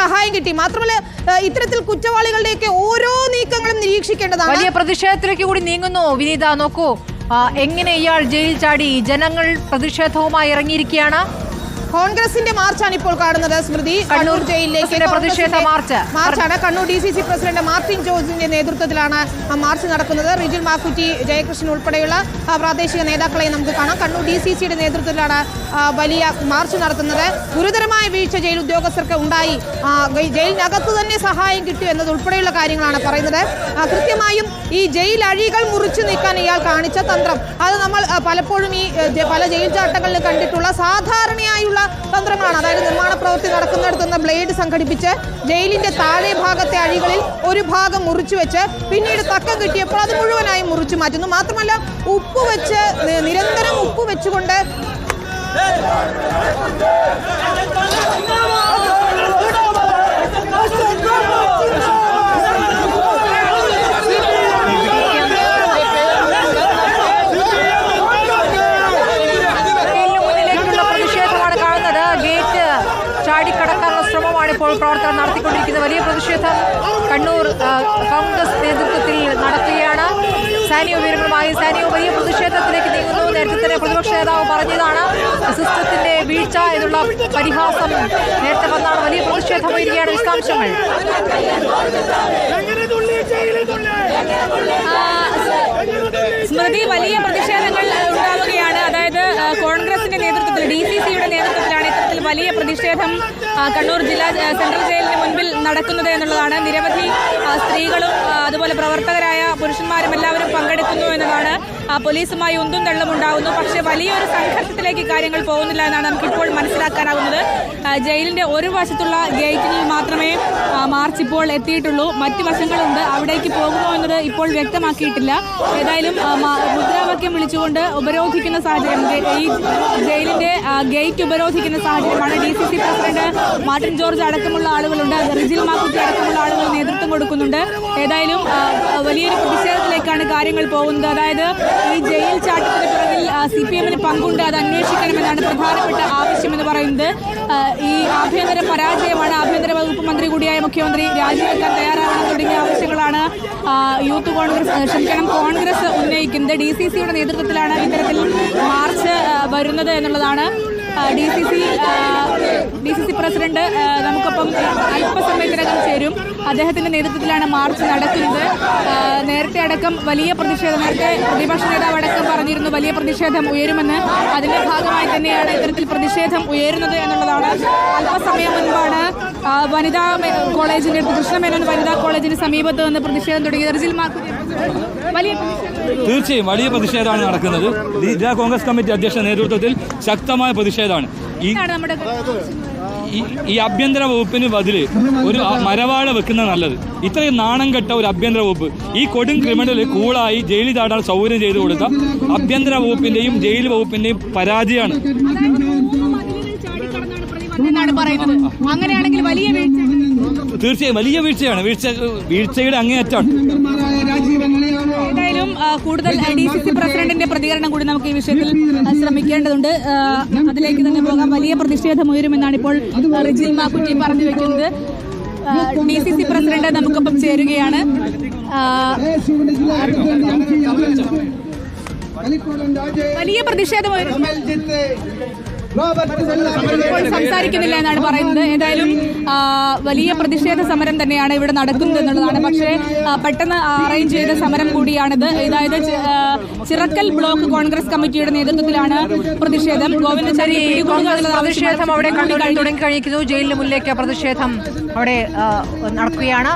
സഹായം കിട്ടി. മാത്രമല്ല ഇത്തരത്തിൽ കുറ്റവാളികളുടെയൊക്കെ ഓരോ നീക്കങ്ങളും നിരീക്ഷിക്കേണ്ടതാണ്. വലിയ പ്രതിഷേധത്തിലേക്ക് കൂടി നീങ്ങുന്നു. വിനീത നോക്കൂ. എങ്ങനെ ഇയാൾ ജയിൽ ചാടി ജനങ്ങൾ പ്രതിഷേധവുമായി ഇറങ്ങിയിരിക്കുകയാണ്. കോൺഗ്രസിന്റെ മാർച്ചാണ് ഇപ്പോൾ കാണുന്നത്. സ്മൃതി കണ്ണൂർ ജയിലിലേക്ക് പ്രതിഷേധ march. മാർച്ചാണ്. Kannur D C C president Martin ജോർജിന്റെ നേതൃത്വത്തിലാണ് മാർച്ച് നടക്കുന്നത്. റിജിൽ മാക്കുറ്റി ജയകൃഷ്ണൻ ഉൾപ്പെടെയുള്ള പ്രാദേശിക നേതാക്കളെ നമുക്ക് കാണാം. കണ്ണൂർ ഡി സി സിയുടെ നേതൃത്വത്തിലാണ് വലിയ മാർച്ച് നടത്തുന്നത്. ഗുരുതരമായ വീഴ്ച ജയിൽ ഉദ്യോഗസ്ഥർക്ക് ഉണ്ടായി. ജയിലിനകത്ത് തന്നെ സഹായം കിട്ടി എന്നത് ഉൾപ്പെടെയുള്ള കാര്യങ്ങളാണ് പറയുന്നത്. കൃത്യമായും ഈ ജയിൽ അഴികൾ മുറിച്ചു നീക്കാൻ ഇയാൾ കാണിച്ച തന്ത്രം. അത് നമ്മൾ പലപ്പോഴും ഈ പല ജയിൽ ചാട്ടങ്ങളിലും കണ്ടിട്ടുള്ള തന്ത്രങ്ങളാണ് അതായത് നിർമ്മാണ പ്രവൃത്തി നടക്കുന്നിടത്ത് നിന്ന് ബ്ലേഡ് സംഘടിപ്പിച്ച് ജയിലിന്റെ താഴെ ഭാഗത്തെ അഴികളിൽ ഒരു ഭാഗം മുറിച്ചു വെച്ച് പിന്നീട് തക്കം കിട്ടിയപ്പോൾ അത് മുഴുവനായി മുറിച്ചു മാറ്റുന്നു. മാത്രമല്ല ഉപ്പ് വെച്ച് നിരന്തരം ഉപ്പ് വെച്ചുകൊണ്ട് ജയിലിന് മുന്നിലേക്കുള്ള പ്രതിഷേധമാണ് കാണുന്നത് ഗേറ്റ് ചാടിക്കടക്കാനുള്ള ശ്രമമാണ് ഇപ്പോൾ പ്രവർത്തകർ നടത്തിക്കൊണ്ടിരിക്കുന്നത്. വലിയ പ്രതിഷേധം കണ്ണൂർ കോൺഗ്രസ് നേതൃത്വത്തിൽ നടത്തുകയാണ് സാനിയോ വിവരങ്ങളുമായി സാനിയോ വലിയ പ്രതിഷേധത്തിലേക്ക് നീങ്ങുന്നു. നേരത്തെ തന്നെ പ്രതിപക്ഷ നേതാവ് പറഞ്ഞതാണ് സിസ്റ്റത്തിന്റെ വീഴ്ച എന്നുള്ള പരിഹാസം നേരത്തെ വന്നാണ്. വലിയ പ്രതിഷേധം വരികയാണ് വിശദാംശങ്ങൾ. സ്മൃതി വലിയ പ്രതിഷേധങ്ങൾ ആ, ഉണ്ടാവുകയാണ് അതായത് ആ, കോൺഗ്രസിന്റെ നേതൃത്വത്തിൽ ഡി സി സിയുടെ നേതൃത്വത്തിലാണ് ഇത്തരത്തിൽ വലിയ പ്രതിഷേധം കണ്ണൂർ ജില്ലാ സെൻട്രൽ ജയിലിന് മുൻപിൽ നടക്കുന്നത് എന്നുള്ളതാണ്. നിരവധി സ്ത്രീകളും അതുപോലെ പ്രവർത്തകരായ പുരുഷന്മാരും എല്ലാവരും പങ്കെടുക്കുന്നു എന്നതാണ് പോലീസുമായി ഉന്തും തള്ളും ഉണ്ടാകുന്നു പക്ഷേ വലിയൊരു സംഘർഷത്തിലേക്ക് കാര്യങ്ങൾ പോകുന്നില്ല എന്നാണ് നമുക്കിപ്പോൾ മനസ്സിലാക്കാനാകുന്നത് ആ, ജയിലിന്റെ ഒരു വശത്തുള്ള ഗേറ്റിൽ മാത്രമേ മാർച്ച് ഇപ്പോൾ എത്തിയിട്ടുള്ളൂ. മറ്റ് വശങ്ങളുണ്ട്. അവിടേക്ക് പോകുമോ എന്നത് ഇപ്പോൾ വ്യക്തമാക്കിയിട്ടില്ല. ഏതായാലും മുദ്രാവാക്യം വിളിച്ചുകൊണ്ട് ഉപരോധിക്കുന്ന സാഹചര്യം ഈ ജയിലിന്റെ ഗേറ്റ് ഉപരോധിക്കുന്ന സാഹചര്യമാണ് D C C president Martin George അടക്കമുള്ള ആളുകളുണ്ട്. റിജിൽ മാക്കുറ്റി അടക്കമുള്ള ആളുകൾ നേതൃത്വം കൊടുക്കുന്നുണ്ട്. ഏതായാലും വലിയൊരു കാര്യങ്ങൾ പോകുന്നത്. അതായത് ഈ ജയിൽ ചാട്ടത്തിന് പിറകിൽ സി പി എമ്മിന് പങ്കുണ്ട് അത് അന്വേഷിക്കണമെന്നാണ് പ്രധാനപ്പെട്ട ആവശ്യമെന്ന് പറയുന്നത്. ഈ ആഭ്യന്തര പരാജയമാണ് ആഭ്യന്തര വകുപ്പ് മന്ത്രി കൂടിയായ മുഖ്യമന്ത്രി രാജിവെക്കാൻ തയ്യാറാകണം തുടങ്ങിയ ആവശ്യങ്ങളാണ് യൂത്ത് കോൺഗ്രസ് ക്ഷമിക്കണം കോൺഗ്രസ് ഉന്നയിക്കുന്നത്. ഡി സി സിയുടെ നേതൃത്വത്തിലാണ് ഇത്തരത്തിൽ മാർച്ച് വരുന്നത് എന്നുള്ളതാണ്. D C C D C C president നമുക്കൊപ്പം അല്പസമയത്തിനകം ചേരും. അദ്ദേഹത്തിന്റെ നേതൃത്വത്തിലാണ് മാർച്ച് നടക്കുന്നത്. നേരത്തെ അടക്കം വലിയ പ്രതിഷേധം നേരത്തെ പ്രതിപക്ഷ നേതാവ് അടക്കം പറഞ്ഞിരുന്നു വലിയ പ്രതിഷേധം ഉയരുമെന്ന് അതിന്റെ ഭാഗമായി തന്നെയാണ് ഇത്തരത്തിൽ പ്രതിഷേധം ഉയരുന്നത് എന്നുള്ളതാണ് അല്പസമയം മുൻപാണ് വനിതാ കോളേജിന്റെ കൃഷ്ണമേനോൻ വനിതാ കോളേജിന് സമീപത്ത് നിന്ന് പ്രതിഷേധം തുടങ്ങിയത്. റിജിൽ മാർക്ക് വലിയ പ്രതിഷേധം. തീർച്ചയായും വലിയ പ്രതിഷേധമാണ് നടക്കുന്നത്. ജില്ലാ കോൺഗ്രസ് കമ്മിറ്റി അധ്യക്ഷ നേതൃത്വത്തിൽ ശക്തമായ പ്രതിഷേധമാണ്. ഈ നമ്മുടെ ഈ- ആഭ്യന്തര വകുപ്പിന് ബതിൽ ഒരു മരവാഴ വെക്കുന്നത് നല്ലത്. ഇത്രയും നാണം കെട്ട ഒരു ആഭ്യന്തര വകുപ്പ്. ഈ കൊടും ക്രിമിനൽ കൂളായി ജയിലിൽ ചാടാൻ സൗകര്യം ചെയ്തു കൊടുത്ത ആഭ്യന്തര വകുപ്പിന്റെയും ജയിൽ വകുപ്പിന്റെയും പരാജയമാണ് അങ്ങനെയാണെങ്കിൽ വലിയ തീർച്ചയായും വലിയ വീഴ്ചയാണ്. വീഴ്ച വീഴ്ചയുടെ അങ്ങേയറ്റാണ് കൂടുതൽ ഡി സി സി പ്രസിഡന്റിന്റെ പ്രതികരണം കൂടി നമുക്ക് ഈ വിഷയത്തിൽ ശ്രമിക്കേണ്ടതുണ്ട്. അതിലേക്ക് തന്നെ പോകാം വലിയ പ്രതിഷേധം ഉയരുമെന്നാണ് ഇപ്പോൾ റിജിൽ മാക്കുറ്റി പറഞ്ഞു വെക്കുന്നത്. ഡി സി സി പ്രസിഡന്റ് നമുക്കൊപ്പം ചേരുകയാണ്. വലിയ പ്രതിഷേധം ഉയരും ഇപ്പോൾ സംസാരിക്കുന്നില്ല എന്നാണ് പറയുന്നത്. ഏതായാലും വലിയ പ്രതിഷേധ സമരം തന്നെയാണ് ഇവിടെ നടക്കുന്നത് എന്നുള്ളതാണ്. പക്ഷേ പെട്ടെന്ന് അറേഞ്ച് ചെയ്ത സമരം കൂടിയാണിത്. അതായത് ചിറക്കൽ ബ്ലോക്ക് കോൺഗ്രസ് കമ്മിറ്റിയുടെ നേതൃത്വത്തിലാണ് പ്രതിഷേധം. ഗോവിന്ദാചാരി പ്രതിഷേധം അവിടെ തുടങ്ങി കഴിക്കുന്നു ജയിലിന് മുന്നിലേക്ക് പ്രതിഷേധം അവിടെ നടക്കുകയാണ്.